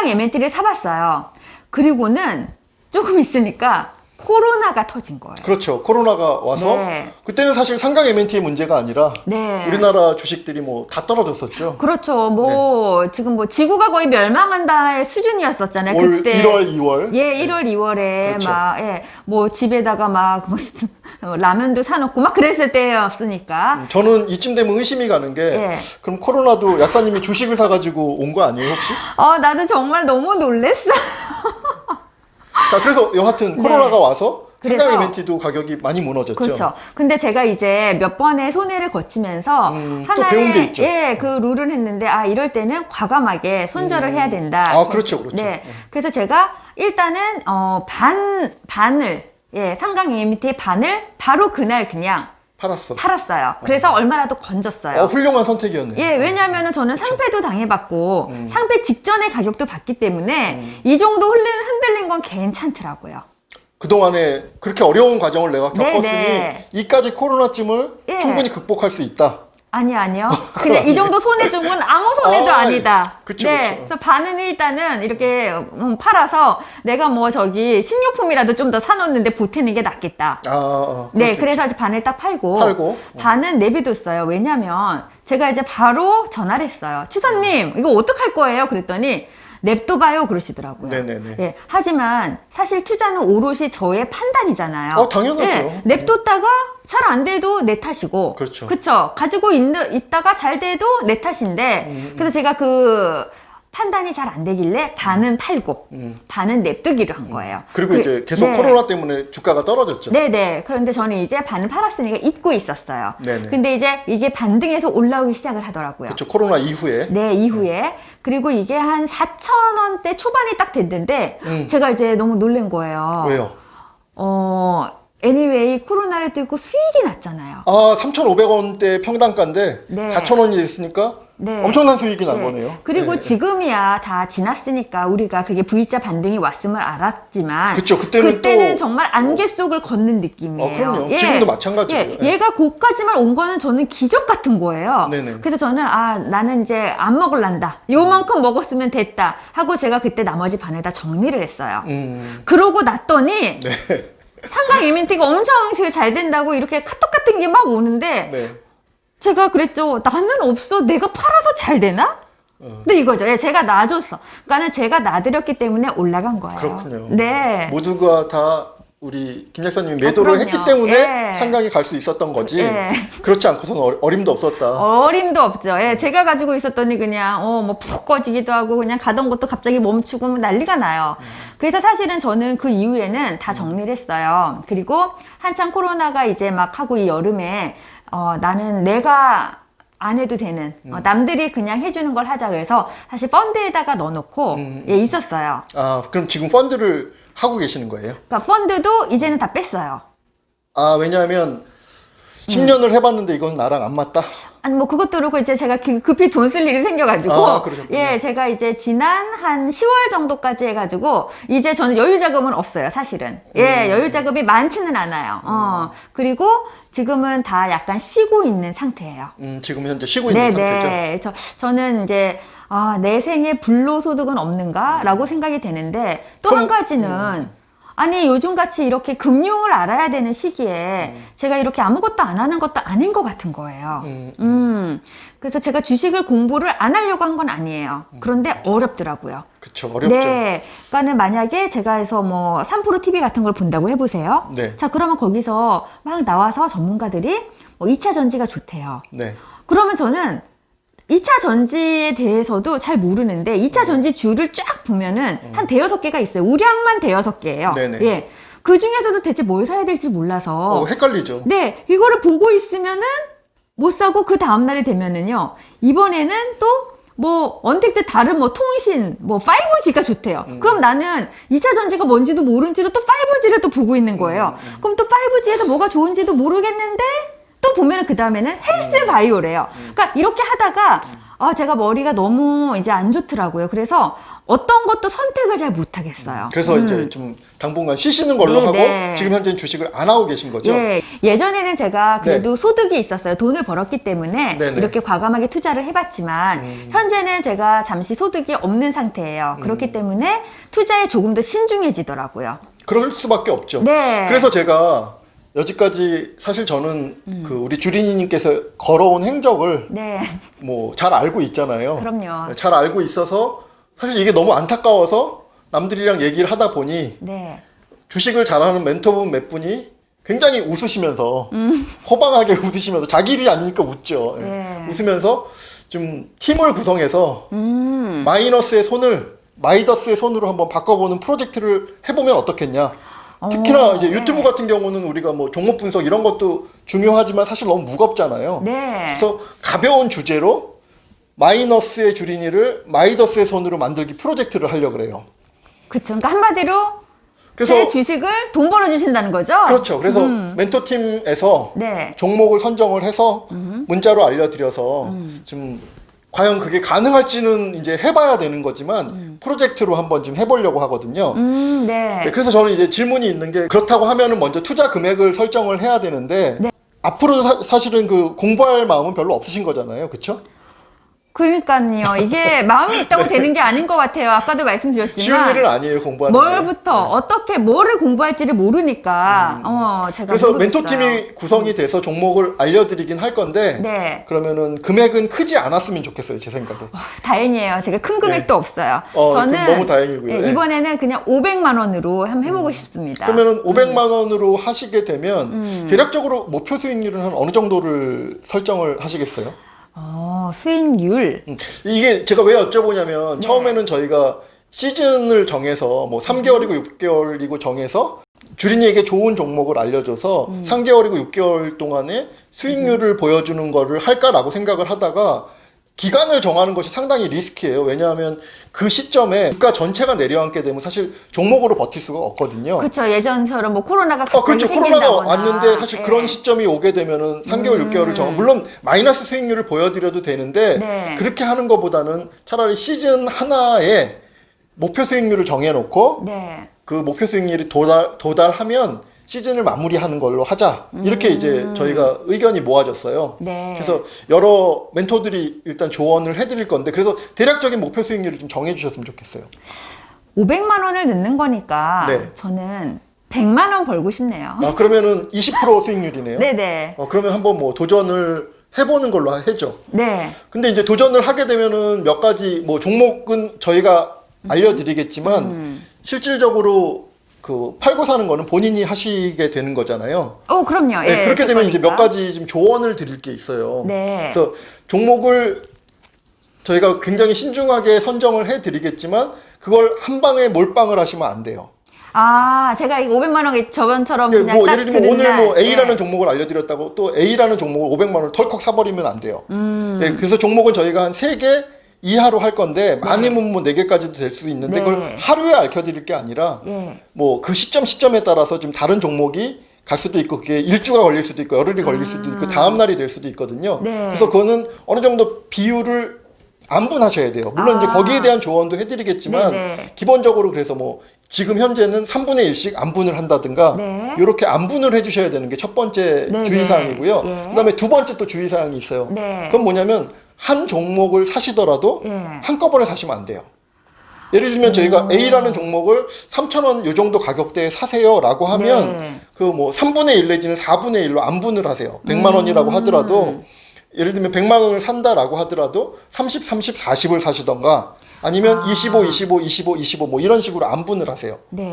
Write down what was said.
상강 MNT를 사봤어요. 그리고는 조금 있으니까 코로나가 터진 거예요. 그렇죠. 코로나가 와서 네. 그때는 사실 상강 MNT의 문제가 아니라 네. 우리나라 주식들이 뭐 다 떨어졌었죠. 그렇죠. 뭐 지금 뭐 지구가 거의 멸망한다의 수준이었었잖아요. 올 그때 1월, 2월. 예, 1월, 2월에 그렇죠. 막, 예, 뭐 집에다가 막, 뭐, 라면도 사놓고 막 그랬을 때였으니까. 음, 저는 이쯤 되면 의심이 가는 게 예. 그럼 코로나도 약사님이 주식을 사가지고 온 거 아니에요 혹시? 어, 나도 정말 너무 놀랬어. 자 그래서 여하튼 코로나가 와서 네. 그래서- 상강 MNT도 가격이 많이 무너졌죠. 그렇죠. 근데 제가 이제 몇 번의 손해를 거치면서 음, 또 배운 게 있죠. 예, 그 룰을 했는데 아 이럴 때는 과감하게 손절을 음. 해야 된다. 아, 그렇죠, 그렇죠. 네. 음. 그래서 제가 일단은 어 반 반을 예, 상강 MT 반을 바로 그날 그냥 팔았어. 팔았어요. 그래서 얼마라도 건졌어요. 어, 훌륭한 선택이었네요. 예, 왜냐하면 저는 상패도 당해봤고 음. 상패 직전에 가격도 봤기 때문에 음. 이 정도 흔들, 흔들린 건 괜찮더라고요. 그동안에 그렇게 어려운 과정을 내가 네, 겪었으니 네. 이까지 코로나쯤을 예. 충분히 극복할 수 있다. 아니요, 아니요. 그냥 이 정도 손해 준건 아무 손해도 아, 아, 니다 그쵸, 네. 그쵸. 그래서 반은 일단은 이렇게 음, 팔아서 내가 뭐 저기 식료품이라도 좀 더 사놓는데 보태는 게 낫겠다. 아, 아 그럴 네, 수 그래서 이제 반을 딱 팔고. 팔고 반은 내비뒀어요. 왜냐면 제가 이제 바로 전화를 했어요. 추선님, 이거 어떡할 거예요? 그랬더니 냅둬봐요 그러시더라고요. 네네네. 예, 하지만 사실 투자는 오롯이 저의 판단이잖아요. 어, 당연하죠. 예, 냅뒀다가 잘 안 돼도 내 탓이고. 그렇죠. 그쵸. 가지고 있는, 있다가 잘 돼도 내 탓인데. 음, 음. 그래서 제가 그 판단이 잘 안 되길래 반은 팔고, 음. 반은 냅두기로 한 거예요. 그리고 그- 이제 계속 네. 코로나 때문에 주가가 떨어졌죠. 네네. 그런데 저는 이제 반을 팔았으니까 잊고 있었어요. 네네. 근데 이제 이게 반등해서 올라오기 시작을 하더라고요. 그렇죠. 코로나 이후에. 네, 이후에. 그리고 이게 한 4,000원대 초반이 딱 됐는데, 음. 제가 이제 너무 놀란 거예요. 왜요? 어, 애니웨이 코로나를 뚫고 수익이 났잖아요. 아, 3,500원대 평단가인데 네. 4,000원이 됐으니까 네. 엄청난 수익이 난 네. 거네요. 그리고 네. 지금이야 다 지났으니까 우리가 그게 V자 반등이 왔음을 알았지만 그쵸. 그때는 또 정말 안개 속을 걷는 느낌이에요. 어, 그럼요. 예. 지금도 마찬가지고요. 예, 얘가 고까지만 온 거는 저는 기적 같은 거예요. 네네. 그래서 저는 아 나는 이제 안 먹을란다. 요만큼 먹었으면 됐다 하고 제가 그때 나머지 반을 다 정리를 했어요. 음. 그러고 났더니 네. 상강 이멘트가 엄청 잘 된다고 이렇게 카톡 같은 게 막 오는데 네. 제가 그랬죠. 나는 없어. 내가 팔아서 잘 되나? 어. 근데 이거죠. 예, 제가 놔줬어. 그러니까는 제가 놔드렸기 때문에 올라간 거예요. 그렇군요. 네. 모두가 다 우리 김 약사님이 매도를 아, 그럼요. 했기 때문에 예. 상강이 갈 수 있었던 거지. 예. 그렇지 않고서는 어- 어림도 없었다. 어림도 없죠. 예, 제가 가지고 있었더니 그냥 어 뭐 푹 꺼지기도 하고 그냥 가던 것도 갑자기 멈추고 뭐 난리가 나요. 음. 그래서 사실은 저는 그 이후에는 다 정리를 했어요. 그리고 한창 코로나가 이제 막 하고 이 여름에 어 나는 내가 안 해도 되는 어, 음. 남들이 그냥 해주는 걸 하자 그래서 사실 펀드에다가 넣어놓고 음. 예 있었어요. 아, 그럼 지금 펀드를 하고 계시는 거예요? 그러니까 펀드도 이제는 다 뺐어요. 아, 왜냐하면 10년을 해봤는데 이건 나랑 안 맞다. 아니 뭐 그것도 그렇고 이제 제가 기- 급히 돈 쓸 일이 생겨가지고 아, 그러셨군요. 예 제가 이제 지난 한 10월 정도까지 해가지고 이제 저는 여유 자금은 없어요 사실은 예 음. 여유 자금이 많지는 않아요 어 그리고 지금은 다 약간 쉬고 있는 상태예요 음, 지금 현재 쉬고 있는 상태죠. 네네 저 저는 이제 아, 내 생에 불로소득은 없는가 라고 생각이 되는데 또한 음. 가지는 음. 아니 요즘 같이 이렇게 금융을 알아야 되는 시기에 음. 제가 이렇게 아무것도 안 하는 것도 아닌 것 같은 거예요. 음, 음, 그래서 제가 주식을 공부를 안 하려고 한 건 아니에요. 그런데 어렵더라고요. 그쵸, 음. 어렵죠. 네. 그러니까는 만약에 제가 해서 뭐 3프로 TV 같은 걸 본다고 해보세요. 네. 자, 그러면 거기서 막 나와서 전문가들이 뭐 2차 전지가 좋대요. 네. 그러면 저는 2차 전지에 대해서도 잘 모르는데 2차 전지 주를 쫙 보면은 음. 한 대여섯 개가 있어요. 우량만 대여섯 개예요. 네네. 예. 그 중에서도 대체 뭘 사야 될지 몰라서 어, 헷갈리죠. 네, 이거를 보고 있으면은 못 사고 그 다음 날이 되면은요. 이번에는 또 뭐 언택 때 다른 뭐 통신 뭐 5G가 좋대요. 음. 그럼 나는 2차 전지가 뭔지도 모른 채로 또 5G를 또 보고 있는 거예요. 음, 음. 그럼 또 5G에서 뭐가 좋은지도 모르겠는데 또 보면은 그 다음에는 헬스 바이오래요. 음. 그러니까 이렇게 하다가 아 제가 머리가 너무 이제 안 좋더라고요. 그래서 어떤 것도 선택을 잘 못하겠어요. 그래서 음. 이제 좀 당분간 쉬시는 걸로 네, 하고 네. 지금 현재는 주식을 안 하고 계신 거죠? 예, 예전에는 제가 그래도 소득이 있었어요. 돈을 벌었기 때문에 네 네. 이렇게 과감하게 투자를 해봤지만 음. 현재는 제가 잠시 소득이 없는 상태예요. 그렇기 음. 때문에 투자에 조금 더 신중해지더라고요. 그럴 수밖에 없죠. 네. 그래서 제가 여지까지 사실 저는 음. 그 우리 주린이님께서 걸어온 행적을 네, 뭐 잘 알고 있잖아요. 그럼요. 잘 알고 있어서 사실 이게 너무 안타까워서 남들이랑 얘기를 하다 보니 네, 주식을 잘하는 멘토분 몇 분이 굉장히 웃으시면서 음. 호방하게 웃으시면서 자기 일이 아니니까 웃죠. 예. 네. 웃으면서 좀 팀을 구성해서 음, 마이너스의 손을 마이더스의 손으로 한번 바꿔보는 프로젝트를 해보면 어떻겠냐. 특히나 어, 이제 네. 유튜브 같은 경우는 우리가 뭐 종목 분석 이런 것도 중요하지만 사실 너무 무겁잖아요. 네. 그래서 가벼운 주제로 마이너스의 주린이를 마이더스의 손으로 만들기 프로젝트를 하려고 그래요. 그쵸. 그러니까 한마디로 그래서 제 주식을 돈 벌어 주신다는 거죠? 그렇죠. 그래서 음. 멘토팀에서 네. 종목을 선정을 해서 음. 문자로 알려드려서 음. 좀 과연 그게 가능할지는 이제 해봐야 되는 거지만 프로젝트로 한번 좀 해보려고 하거든요. 음, 네. 네, 그래서 저는 이제 질문이 있는 게 그렇다고 하면은 먼저 투자 금액을 설정을 해야 되는데 네. 앞으로 사, 실은그 공부할 마음은 별로 없으신 거잖아요, 그렇죠? 그러니까요. 이게 마음이 있다고 되는 게 아닌 것 같아요. 아까도 말씀드렸지만. 네. 쉬운 일은 아니에요, 공부하는 게. 뭘부터 어떻게 뭐를 공부할지를 모르니까 어 제가 음. 그래서 모르겠어요. 멘토팀이 구성이 돼서 종목을 알려드리긴 할 건데 네 그러면은 금액은 크지 않았으면 좋겠어요, 제 생각에. 다행이에요. 제가 큰 금액도 없어요. 네. 어, 저는 너무 다행이고요. 예, 네. 이번에는 그냥 500만 원으로 한번 해보고 싶습니다. 그러면은 500만 원으로 하시게 되면 음. 대략적으로 목표 수익률은 한 어느 정도를 설정을 하시겠어요? 어, 수익률. 음, 이게 제가 왜 여쭤보냐면 네. 처음에는 저희가 시즌을 정해서 뭐 3개월이고 6개월이고 정해서 주린이에게 좋은 종목을 알려줘서 음. 3개월이고 6개월 동안에 수익률을 보여주는 거를 할까라고 생각을 하다가 기간을 정하는 것이 상당히 리스키해요. 왜냐하면 그 시점에 주가 전체가 내려앉게 되면 사실 종목으로 버틸 수가 없거든요. 그렇죠. 예전처럼 뭐 코로나가 어, 그렇죠. 코로나가 생긴다거나. 왔는데 사실 예. 그런 시점이 오게 되면은 3개월, 음. 6개월을 정하 물론 마이너스 수익률을 보여드려도 되는데 네. 그렇게 하는 것보다는 차라리 시즌 하나에 목표 수익률을 정해놓고 네. 그 목표 수익률이 도달, 도달하면 시즌을 마무리하는 걸로 하자. 이렇게 음. 이제 저희가 의견이 모아졌어요. 네. 그래서 여러 멘토들이 일단 조언을 해드릴 건데 그래서 대략적인 목표 수익률을 좀 정해주셨으면 좋겠어요. 500만 원을 넣는 거니까 네. 저는 100만 원 벌고 싶네요. 아, 그러면은 20% 수익률이네요. 네네. 어, 그러면 한번 뭐 도전을 해보는 걸로 해죠. 네. 근데 이제 도전을 하게 되면은 몇 가지 뭐 종목은 저희가 알려드리겠지만 음. 실질적으로 그 팔고 사는 거는 본인이 하시게 되는 거잖아요. 어, 그럼요. 네, 예, 그렇게 되면 이제 몇. 가지 좀 조언을 드릴 게 있어요. 네. 그래서 종목을 저희가 굉장히 신중하게 선정을 해 드리겠지만 그걸 한 방에 몰빵을 하시면 안 돼요. 아, 제가 이 500만 원 저번처럼 예, 그냥 뭐 딱 예를 들면 오늘 날, 뭐 A라는 예. 종목을 알려드렸다고 또 A라는 종목을 500만 원을 털컥 사버리면 안 돼요. 음. 네, 그래서 종목은 저희가 한 3개 이하로 할 건데 많으면 뭐 4개까지도 될 수 있는데 네. 그걸 하루에 알려드릴 게 아니라 예. 뭐그 시점 시점에 따라서 좀 다른 종목이 갈 수도 있고 그게 일주가 걸릴 수도 있고 열흘이 걸릴 수도 있고 다음 날이 될 수도 있거든요. 음. 네. 그래서 그거는 어느 정도 비율을 안분하셔야 돼요. 물론 이제 아. 거기에 대한 조언도 해드리겠지만 네네. 기본적으로 그래서 뭐 지금 현재는 3분의 1씩 안분을 한다든가 네. 이렇게 안분을 해주셔야 되는 게 첫 번째 네네. 주의사항이고요. 예. 그다음에 두 번째 또 주의사항이 있어요. 네. 그건 뭐냐면 한 종목을 사시더라도 예. 한꺼번에 사시면 안 돼요. 예를 들면 저희가 A라는 종목을 3,000원 요 정도 가격대에 사세요 라고 하면 네. 그 뭐 3분의 1 내지는 4분의 1로 안분을 하세요. 100만 원이라고 음. 하더라도 예를 들면 100만 원을 산다라고 하더라도 30, 30, 40을 사시던가 아니면 아. 25, 25, 25, 25 뭐 이런 식으로 안분을 하세요. 네.